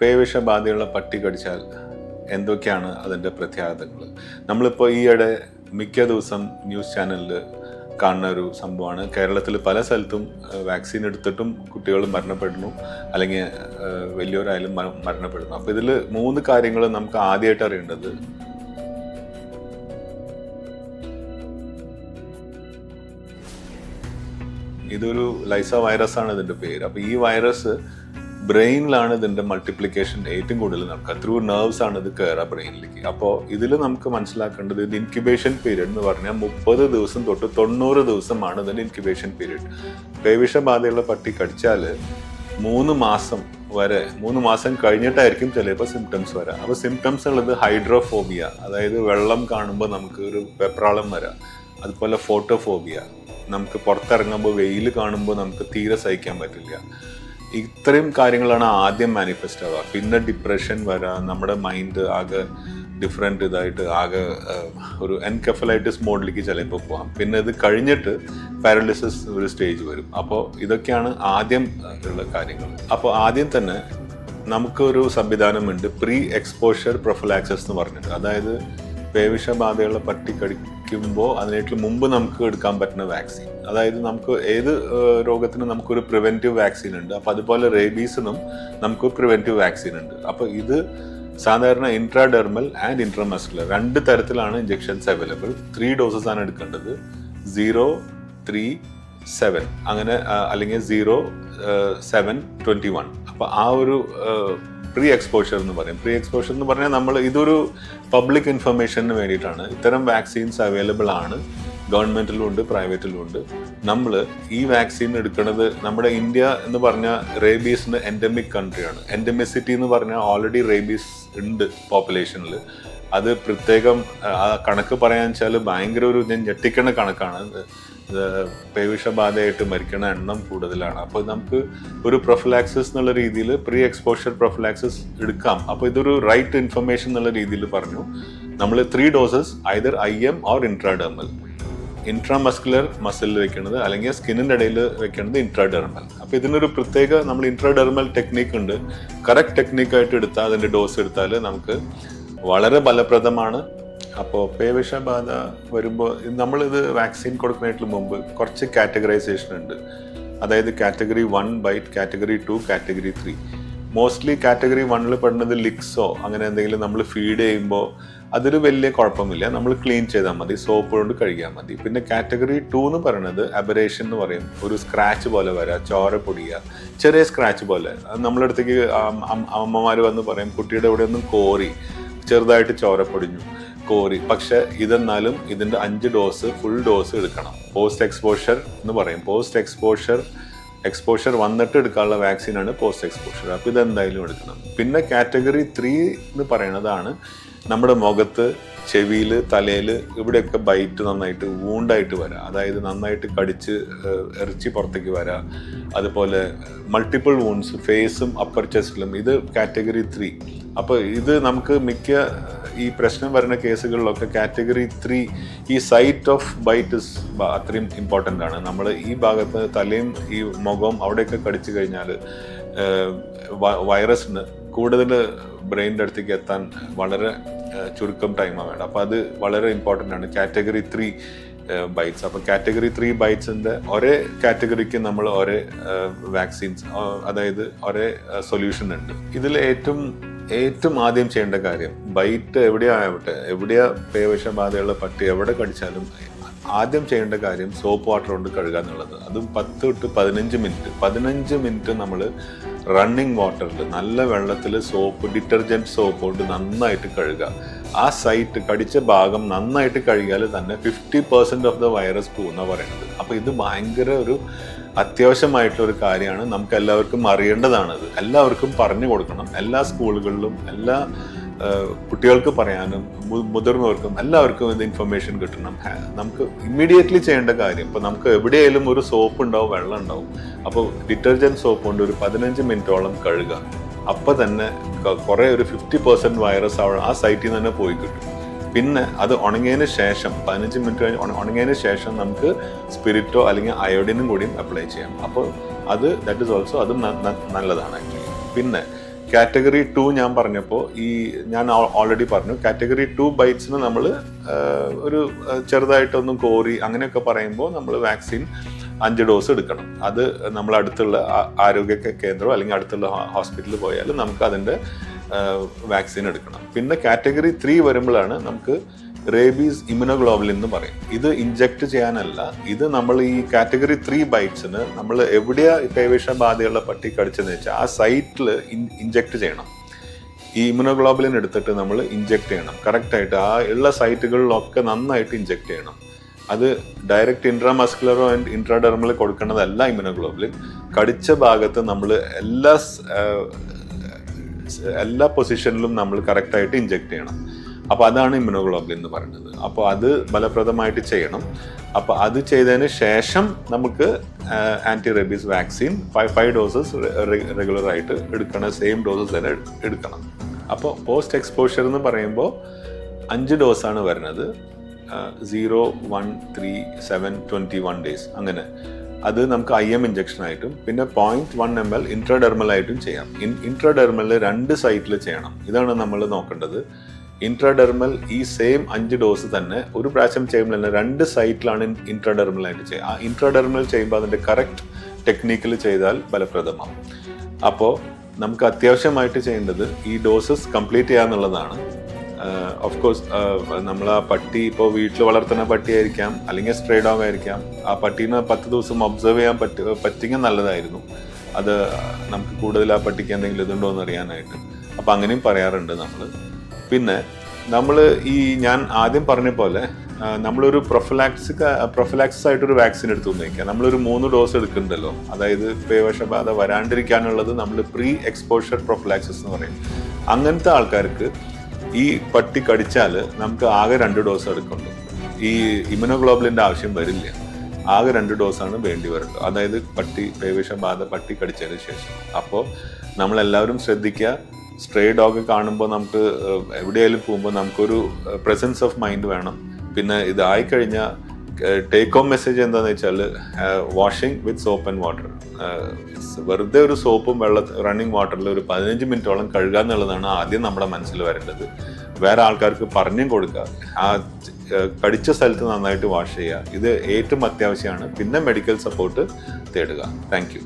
പേവിഷബാധയുള്ള പട്ടി കടിച്ചാൽ എന്തൊക്കെയാണ് അതിന്റെ പ്രത്യാഘാതങ്ങൾ? നമ്മളിപ്പോൾ ഈയിടെ മിക്ക ദിവസം ന്യൂസ് ചാനലിൽ കാണുന്ന ഒരു സംഭവമാണ്. കേരളത്തിൽ പല സ്ഥലത്തും വാക്സിൻ എടുത്തിട്ടും കുട്ടികൾ മരണപ്പെടുന്നു. അല്ലെങ്കിൽ വലിയവരായാലും മര- മരണപ്പെടുന്നു. അപ്പോൾ ഇതിൽ മൂന്ന് കാര്യങ്ങൾ നമുക്ക് ആദ്യമായിട്ട് അറിയേണ്ടത് ഇതൊരു ലൈസ വൈറസ് ആണ് ഇതിന്റെ പേര്. അപ്പോൾ ഈ വൈറസ് ബ്രെയിനിലാണ് ഇതിന്റെ മൾട്ടിപ്ലിക്കേഷൻ ഏറ്റവും കൂടുതൽ നടക്കുക. ത്രൂ നെർവ്സ് ആണ് ഇത് കയറുക ബ്രെയിനിലേക്ക്. അപ്പോൾ ഇതിൽ നമുക്ക് മനസ്സിലാക്കേണ്ടത് ഇത് ഇൻക്യുബേഷൻ പീരീഡ് എന്ന് പറഞ്ഞാൽ മുപ്പത് ദിവസം തൊട്ട് തൊണ്ണൂറ് ദിവസമാണ് ഇതിന്റെ ഇൻക്യുബേഷൻ പീരീഡ് പേവിഷബാധയുള്ള പട്ടി കടിച്ചാൽ മൂന്ന് മാസം വരെ മൂന്ന് മാസം കഴിഞ്ഞിട്ടായിരിക്കും ചിലപ്പോൾ സിംറ്റംസ് വരാം. അപ്പോൾ സിംറ്റംസ് ഉള്ളത് ഹൈഡ്രോഫോബിയ അതായത് വെള്ളം കാണുമ്പോൾ നമുക്ക് ഒരു വെപ്രാളം വരാം. അതുപോലെ ഫോട്ടോഫോബിയ നമുക്ക് പുറത്തിറങ്ങുമ്പോൾ വെയിൽ കാണുമ്പോൾ നമുക്ക് തീരെ സഹിക്കാൻ പറ്റില്ല. ഇത്രയും കാര്യങ്ങളാണ് ആദ്യം മാനിഫെസ്റ്റ് ആവുക. പിന്നെ ഡിപ്രഷൻ വരാ നമ്മുടെ മൈൻഡ് ആകെ ഡിഫറെന്റ് ഇതായിട്ട് ആകെ ഒരു എൻകെഫലൈറ്റിസ് മോഡിലേക്ക് ചിലപ്പോൾ പോകാം പിന്നെ ഇത് കഴിഞ്ഞിട്ട് പാരലിസിസ് ഒരു സ്റ്റേജ് വരും. അപ്പോൾ ഇതൊക്കെയാണ് ആദ്യം ഉള്ള കാര്യങ്ങൾ. അപ്പോൾ ആദ്യം തന്നെ നമുക്കൊരു സംവിധാനമുണ്ട്. പ്രീ എക്സ്പോഷർ പ്രൊഫലാക്സസ് എന്ന് പറഞ്ഞിട്ട്. അതായത് പേവിഷബാധയുള്ള പട്ടി കടിക്കുമ്പോൾ അതിനേക്കാൾ മുമ്പ് നമുക്ക് എടുക്കാൻ പറ്റുന്ന വാക്സിൻ. അതായത് നമുക്ക് ഏത് രോഗത്തിനും നമുക്കൊരു പ്രിവെന്റീവ് വാക്സിൻ ഉണ്ട്. അപ്പോൾ അതുപോലെ റേബീസിനും നമുക്ക് പ്രിവെന്റീവ് വാക്സിൻ ഉണ്ട്. അപ്പോൾ ഇത് സാധാരണ ഇൻട്രാഡെർമൽ ആൻഡ് ഇൻട്രാമസ്കുലർ രണ്ട് തരത്തിലാണ് ഇഞ്ചെക്ഷൻസ് അവൈലബിൾ ത്രീ ഡോസസ് ആണ് എടുക്കേണ്ടത്. സീറോ ത്രീ സെവൻ അങ്ങനെ അല്ലെങ്കിൽ സീറോ സെവൻ ട്വന്റി വൺ അപ്പോൾ ആ ഒരു പ്രീ എക്സ്പോഷർ എന്ന് പറയും. പ്രീ എക്സ്പോഷർ എന്ന് പറഞ്ഞാൽ നമ്മൾ ഇതൊരു പബ്ലിക് ഇൻഫർമേഷന് വേണ്ടിയിട്ടാണ്. ഇത്തരം വാക്സിൻസ് അവൈലബിൾ ആണ്. ഗവൺമെന്റിലും ഉണ്ട് പ്രൈവറ്റിലും ഉണ്ട്. നമ്മൾ ഈ വാക്സിൻ എടുക്കുന്നത് നമ്മുടെ ഇന്ത്യ എന്ന് പറഞ്ഞാൽ റേബീസിന് എൻഡമിക് കൺട്രിയാണ് എൻഡമിസിറ്റി എന്ന് പറഞ്ഞാൽ ഓൾറെഡി റേബീസ് ഉണ്ട് പോപ്പുലേഷനിൽ അത് പ്രത്യേകം ആ കണക്ക് പറയാൻ വെച്ചാൽ ഭയങ്കര ഒരു ഞാൻ ഞെട്ടിക്കണ കണക്കാണ്. പേവിഷബാധയായിട്ട് മരിക്കണ എണ്ണം കൂടുതലാണ്. അപ്പോൾ നമുക്ക് ഒരു പ്രൊഫലാക്സിസ് എന്നുള്ള രീതിയിൽ പ്രീ എക്സ്പോഷർ പ്രൊഫലാക്സിസ് എടുക്കാം. അപ്പോൾ ഇതൊരു റൈറ്റ് ഇൻഫർമേഷൻ എന്നുള്ള രീതിയിൽ പറഞ്ഞു. നമ്മൾ three doses either I M or intradermal intramuscular മസിലിൽ വെക്കുന്നത് അല്ലെങ്കിൽ സ്കിന്നിന്റെ ഇടയിൽ വെക്കുന്നത് ഇൻട്രാഡെർമൽ അപ്പോൾ ഇതിനൊരു പ്രത്യേക നമ്മൾ ഇൻട്രാഡെർമൽ ടെക്നീക്ക് ഉണ്ട്. കറക്റ്റ് ടെക്നീക്കായിട്ട് എടുത്താൽ അതിന്റെ ഡോസ് എടുത്താൽ നമുക്ക് വളരെ ഫലപ്രദമാണ്. അപ്പോൾ പേവിഷബാധ വരുമ്പോൾ നമ്മളിത് വാക്സിൻ കൊടുക്കുന്നതിന് മുമ്പ് കുറച്ച് കാറ്റഗറൈസേഷൻ ഉണ്ട്. അതായത് category one bite category two category three. Mostly category വണ്ണിൽ പെടുന്നത് ലിക്സോ അങ്ങനെ എന്തെങ്കിലും നമ്മൾ ഫീഡ് ചെയ്യുമ്പോൾ അതൊരു വലിയ കുഴപ്പമില്ല. നമ്മൾ ക്ലീൻ ചെയ്താൽ മതി സോപ്പ് കൊണ്ട് കഴുകിയാൽ മതി. പിന്നെ കാറ്റഗറി ടു എന്ന് പറയുന്നത് അബറേഷൻ എന്ന് പറയും. ഒരു സ്ക്രാച്ച് പോലെ വരാ ചോര പൊടിയുക ചെറിയ സ്ക്രാച്ച് പോലെ. നമ്മളടുത്തേക്ക് അമ്മമാർ വന്ന് പറയും കുട്ടിയുടെ ഇവിടെ ഒന്നും കോറി ചെറുതായിട്ട് ചോര പൊടിഞ്ഞു. കോരി പക്ഷെ ഇതെന്നാലും ഇതിന്റെ അഞ്ച് ഡോസ് ഫുൾ ഡോസ് എടുക്കണം. പോസ്റ്റ് എക്സ്പോഷർ എന്ന് പറയും. പോസ്റ്റ് എക്സ്പോഷർ എക്സ്പോഷർ വന്നിട്ട് എടുക്കാനുള്ള വാക്സിനാണ് പോസ്റ്റ് എക്സ്പോഷർ അപ്പോൾ ഇതെന്തായാലും എടുക്കണം. പിന്നെ കാറ്റഗറി ത്രീ എന്ന് പറയുന്നതാണ് നമ്മുടെ മുഖത്ത് ചെവിയിൽ തലയിൽ ഇവിടെയൊക്കെ ബൈറ്റ് നന്നായിട്ട് വൂണ്ടായിട്ട് വരാം. അതായത് നന്നായിട്ട് കടിച്ച് എറിച്ചി പുറത്തേക്ക് വരാം. അതുപോലെ മൾട്ടിപ്പിൾ വൂൺസ് ഫേസും അപ്പർ ചെസ്റ്റിലും ഇത് കാറ്റഗറി ത്രീ അപ്പോൾ ഇത് നമുക്ക് മിക്ക ഈ പ്രശ്നം വരുന്ന കേസുകളിലൊക്കെ കാറ്റഗറി ത്രീ ഈ സൈറ്റ് ഓഫ് ബൈറ്റ് ഇസ് അത്രയും ഇമ്പോർട്ടന്റ് ആണ്. നമ്മൾ ഈ ഭാഗത്ത് തലയും ഈ മുഖവും അവിടെയൊക്കെ കടിച്ചു കഴിഞ്ഞാൽ വൈറസിന് കൂടുതൽ ബ്രെയിനിന്റെ അടുത്തേക്ക് എത്താൻ വളരെ ചുരുക്കം ടൈമാണ് വേണം അപ്പോൾ അത് വളരെ ഇമ്പോർട്ടന്റ് ആണ്. കാറ്റഗറി ത്രീ ബൈറ്റ്സ് അപ്പോൾ കാറ്റഗറി ത്രീ ബൈറ്റ്സിന്റെ ഒരേ കാറ്റഗറിക്ക് നമ്മൾ ഒരേ വാക്സിൻസ് അതായത് ഒരേ സൊല്യൂഷൻ ഉണ്ട്. ഇതിൽ ഏറ്റവും ഏറ്റവും ആദ്യം ചെയ്യേണ്ട കാര്യം ബൈറ്റ് എവിടെയാവട്ടെ എവിടെയാ പേവിഷബാധയുള്ള പട്ടി എവിടെ കടിച്ചാലും ആദ്യം ചെയ്യേണ്ട കാര്യം സോപ്പ് വാട്ടർ കൊണ്ട് കഴുകുക എന്നുള്ളത്. അതും പത്ത് തൊട്ട് പതിനഞ്ച് മിനിറ്റ് പതിനഞ്ച് മിനിറ്റ് നമ്മൾ റണ്ണിങ് വാട്ടറിൽ നല്ല വെള്ളത്തിൽ സോപ്പ് ഡിറ്റർജന്റ് സോപ്പ് കൊണ്ട് നന്നായിട്ട് കഴുകുക. ആ സൈറ്റ് കടിച്ച ഭാഗം നന്നായിട്ട് കഴുകിയാൽ തന്നെ fifty percent of the virus പോകുന്ന പറയുന്നത് അപ്പോൾ ഇത് ഭയങ്കര ഒരു അത്യാവശ്യമായിട്ടുള്ള ഒരു കാര്യമാണ്. നമുക്ക് എല്ലാവർക്കും അറിയേണ്ടതാണത്. എല്ലാവർക്കും പറഞ്ഞു കൊടുക്കണം. എല്ലാ സ്കൂളുകളിലും എല്ലാ കുട്ടികൾക്ക് പറയാനും മുതിർന്നവർക്കും എല്ലാവർക്കും ഇത് ഇൻഫർമേഷൻ കിട്ടണം. നമുക്ക് ഇമ്മീഡിയറ്റ്ലി ചെയ്യേണ്ട കാര്യം ഇപ്പോൾ നമുക്ക് എവിടെയായാലും ഒരു സോപ്പ് ഉണ്ടാവും വെള്ളം ഉണ്ടാവും. അപ്പോൾ ഡിറ്റർജന്റ് സോപ്പ് കൊണ്ട് ഒരു പതിനഞ്ച് മിനിറ്റോളം കഴുകുക. അപ്പൊ തന്നെ കുറേ ഒരു ഫിഫ്റ്റി പെർസെന്റ് വൈറസ് ആ സൈറ്റിൽ നിന്ന് തന്നെ പോയി കിട്ടും. പിന്നെ അത് ഉണങ്ങിയതിന് ശേഷം പതിനഞ്ച് മിനിറ്റ് കഴിഞ്ഞ് ഉണ- ഉണങ്ങിയതിന് ശേഷം നമുക്ക് സ്പിരിറ്റോ അല്ലെങ്കിൽ അയോഡിനും കൂടിയും അപ്ലൈ ചെയ്യാം. അപ്പോൾ അത് ദാറ്റ് ഇസ് ഓൾസോ അത് നല്ലതാണ് ആക്ച്വലി പിന്നെ കാറ്റഗറി ടു ഞാൻ പറഞ്ഞപ്പോൾ ഈ ഞാൻ ഓൾറെഡി പറഞ്ഞു. കാറ്റഗറി ടു ബൈറ്റ്സിന് നമ്മൾ ഒരു ചെറുതായിട്ടൊന്നും കോറി അങ്ങനെയൊക്കെ പറയുമ്പോൾ നമ്മൾ വാക്സിൻ അഞ്ച് ഡോസ് എടുക്കണം. അത് നമ്മൾ അടുത്തുള്ള ആരോഗ്യ കേന്ദ്രം അല്ലെങ്കിൽ അടുത്തുള്ള ഹോസ്പിറ്റലിൽ പോയാലും നമുക്ക് അതിന്റെ വാക്സിൻ എടുക്കണം. പിന്നെ കാറ്റഗറി ത്രീ വരുമ്പോഴാണ് നമുക്ക് റേബീസ് ഇമ്യൂണോഗ്ലോബിൽ എന്ന് പറയും. ഇത് ഇഞ്ചെക്ട് ചെയ്യാനല്ല. ഇത് നമ്മൾ ഈ കാറ്റഗറി ത്രീ ബൈറ്റ്സിന് നമ്മൾ എവിടെയാ പേവിഷബാധയുള്ള പട്ടി കടിച്ചതെന്ന് വെച്ചാൽ ആ സൈറ്റിൽ ഇഞ്ചെക്ട് ചെയ്യണം. ഈ ഇമ്യൂണോഗ്ലോബുലിൻ എടുത്തിട്ട് നമ്മൾ ഇഞ്ചെക്ട് ചെയ്യണം. കറക്റ്റായിട്ട് ആ ഉള്ള സൈറ്റുകളിലൊക്കെ നന്നായിട്ട് ഇഞ്ചെക്ട് ചെയ്യണം. അത് ഡയറക്റ്റ് ഇൻട്രാമസ്കുലറോ ആൻഡ് ഇൻട്രാഡെർമൽ കൊടുക്കേണ്ടതല്ല ഇമ്യൂണോഗ്ലോബുലിൻ കടിച്ച ഭാഗത്ത് നമ്മൾ എല്ലാ എല്ലാ പൊസിഷനിലും നമ്മൾ കറക്റ്റായിട്ട് ഇഞ്ചെക്ട് ചെയ്യണം. അപ്പോൾ അതാണ് ഇമ്യൂണോഗ്ലോബുലിൻ എന്ന് പറയുന്നത്. അപ്പോൾ അത് ഫലപ്രദമായിട്ട് ചെയ്യണം. അപ്പോൾ അത് ചെയ്തതിന് ശേഷം നമുക്ക് anti rabies vaccine five five doses റെഗുലറായിട്ട് എടുക്കണം സെയിം ഡോസസ് തന്നെ എടുക്കണം. അപ്പോൾ പോസ്റ്റ് എക്സ്പോഷർ എന്ന് പറയുമ്പോൾ അഞ്ച് ഡോസാണ് വരുന്നത്. Zero one three seven twenty one days അങ്ങനെ. അത് നമുക്ക് ഐ എം ഇഞ്ചക്ഷൻ ആയിട്ടും പിന്നെ point one M L intradermal ആയിട്ടും ചെയ്യാം. ഇൻ ഇൻട്രാഡെർമലിൽ രണ്ട് സൈറ്റിൽ ചെയ്യണം. ഇതാണ് നമ്മൾ നോക്കേണ്ടത്. ഇൻട്രാഡെർമൽ ഈ സെയിം അഞ്ച് ഡോസ് തന്നെ ഒരു പ്രാവശ്യം ചെയ്യുമ്പോൾ തന്നെ രണ്ട് സൈറ്റിലാണ് ഇൻട്രാഡെർമൽ ആയിട്ട് ചെയ്യുക ആ ഇൻട്രാഡെർമൽ ചെയ്യുമ്പോൾ അതിന്റെ കറക്റ്റ് ടെക്നിക്കിൽ ചെയ്താൽ ഫലപ്രദമാവും. അപ്പോൾ നമുക്ക് അത്യാവശ്യമായിട്ട് ചെയ്യേണ്ടത് ഈ ഡോസസ് കംപ്ലീറ്റ് ചെയ്യുക എന്നുള്ളതാണ് ഓഫ് കോഴ്സ് നമ്മൾ ആ പട്ടി ഇപ്പോൾ വീട്ടിൽ വളർത്തുന്ന പട്ടിയായിരിക്കാം അല്ലെങ്കിൽ സ്ട്രേ ഡോഗ് ആയിരിക്കാം. ആ പട്ടീനെ പത്ത് ദിവസം ഒബ്സർവ് ചെയ്യാൻ പറ്റ പറ്റിയെങ്കിൽ നല്ലതായിരുന്നു. അത് നമുക്ക് കൂടുതൽ ആ പട്ടിക്ക് എന്തെങ്കിലും ഇതുണ്ടോ എന്ന് അറിയാനായിട്ട്. അപ്പം അങ്ങനെയും പറയാറുണ്ട് നമ്മൾ പിന്നെ നമ്മൾ ഈ ഞാൻ ആദ്യം പറഞ്ഞ പോലെ നമ്മളൊരു പ്രൊഫലാക്സിക് പ്രൊഫലാക്സിസ് ആയിട്ടൊരു വാക്സിൻ എടുത്തു വയ്ക്കുക നമ്മളൊരു മൂന്ന് ഡോസ് എടുക്കുന്നുണ്ടല്ലോ. അതായത് പേവശബാധ വരാണ്ടിരിക്കാനുള്ളത് നമ്മൾ പ്രീ എക്സ്പോഷർ പ്രൊഫലാക്സിസ് എന്ന് പറയും. അങ്ങനത്തെ ആൾക്കാർക്ക് ഈ പട്ടി കടിച്ചാൽ നമുക്ക് ആകെ രണ്ട് ഡോസ് എടുക്കുള്ളൂ ഈ ഇമ്യൂണോഗ്ലോബുലിന്റെ ആവശ്യം വരില്ല. ആകെ രണ്ട് ഡോസാണ് വേണ്ടി വരുള്ളൂ അതായത് പട്ടി പേവിഷബാധ പട്ടി കടിച്ചതിന് ശേഷം. അപ്പോൾ നമ്മളെല്ലാവരും ശ്രദ്ധിക്കുക സ്ട്രേ ഡോഗ് കാണുമ്പോൾ നമുക്ക് എവിടെയായാലും പോകുമ്പോൾ നമുക്കൊരു പ്രസൻസ് ഓഫ് മൈൻഡ് വേണം. പിന്നെ ഇതായി കഴിഞ്ഞാൽ ടേക്ക് ഹോം മെസ്സേജ് എന്താണെന്ന് വെച്ചാൽ washing with soap and water വെറുതെ ഒരു സോപ്പും വെള്ള റണ്ണിങ് വാട്ടറിൽ ഒരു പതിനഞ്ച് മിനിറ്റോളം കഴുകുക എന്നുള്ളതാണ് ആദ്യം നമ്മുടെ മനസ്സിൽ വരേണ്ടത്. വേറെ ആൾക്കാർക്ക് പറഞ്ഞും കൊടുക്കുക ആ കടിച്ച സ്ഥലത്ത് നന്നായിട്ട് വാഷ് ചെയ്യുക ഇത് ഏറ്റവും അത്യാവശ്യമാണ്. പിന്നെ മെഡിക്കൽ സപ്പോർട്ട് തേടുക. താങ്ക്